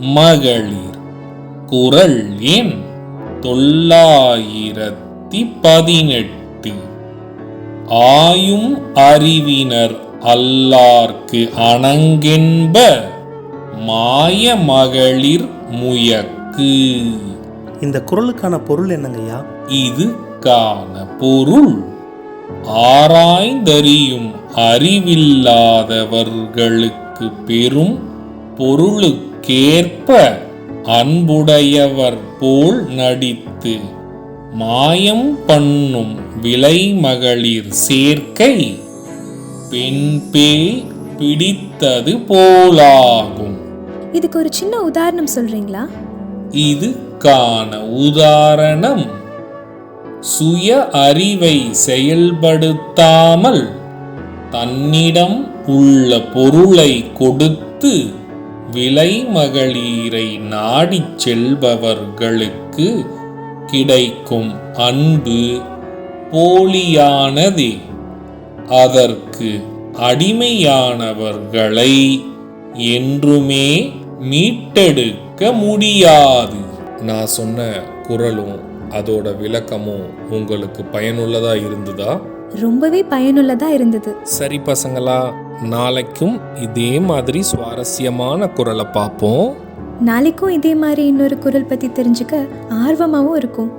மகளிர் குரல் எண் தொள்ளாயிரத்தி பதினெட்டு. ஆயும் அறிவினர் அல்லார்க்கு அணங்கென்ப மாய மகளிர் முயக்கு. இந்த குரலுக்கான பொருள் என்னங்கய்யா? இதுக்கான பொருள். ஆராய்ந்தறியும் அறிவில்லாதவர்களுக்கு பெரும் பொருளுக்கேற்ப அன்புடையவர் போல் நடித்து மாயம் பண்ணும் விலை மகளிர் சேர்க்கை பெண் பேய் பிடித்தது போலாகும். இதுக்கு ஒரு சின்ன உதாரணம் சொல்றீங்களா? இதுக்கான உதாரணம். சுய அறிவை செயல்படுத்தாமல் தன்னிடம் உள்ள பொருளை கொடுத்து விலை மகளிரை நாடிச் செல்பவர்களுக்கு கிடைக்கும் அன்பு போலியானதே. அதற்கு அடிமையானவர்களை என்றுமே மீட்டெடுக்க முடியாது. நான் சொன்ன குரலும் அதோட விளக்கமும் உங்களுக்கு பயனுள்ளதா இருந்ததா? ரொம்பவே பயனுள்ளதா இருந்தது. சரி பசங்களா நாளைக்கும் இதே மாதிரி சுவாரஸ்யமான குரலை பார்ப்போம். நாளைக்கும் இதே மாதிரி இன்னொரு குரல் பத்தி தெரிஞ்சுக்க ஆர்வமாகவும் இருக்கும்.